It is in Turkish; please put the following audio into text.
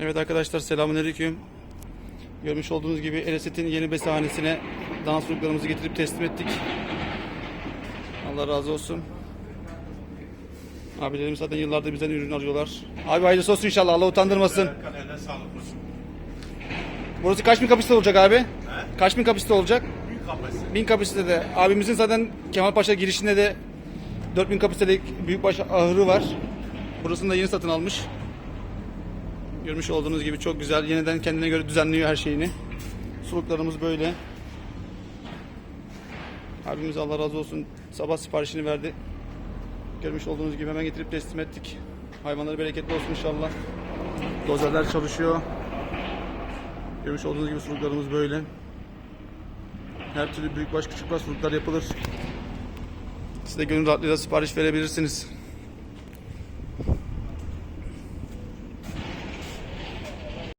Evet arkadaşlar selamünaleyküm. Görmüş olduğunuz gibi Ereset'in yeni besahanesine dans suluklarımızı getirip teslim ettik. Allah razı olsun. Abilerimiz zaten yıllardır bizden ürün arıyorlar. Abi hayırlısı olsun inşallah Allah utandırmasın. Kalene sağlık olsun. Burası kaç bin kapasite olacak abi? Kaç bin kapasite olacak? Büyük kapasite. Bin kapasitede. Abimizin zaten Kemalpaşa girişinde de 4000 kapasitelik büyükbaş ahırı var. Burasını da yeni satın almış. Görmüş olduğunuz gibi çok güzel. Yeniden kendine göre düzenliyor her şeyini. Suluklarımız böyle. Abimiz Allah razı olsun sabah siparişini verdi. Görmüş olduğunuz gibi hemen getirip teslim ettik. Hayvanları bereketli olsun inşallah. Dozerler çalışıyor. Görmüş olduğunuz gibi suluklarımız böyle. Her türlü büyükbaş küçükbaş suluklar yapılır. Siz de gönül rahatlığıyla sipariş verebilirsiniz.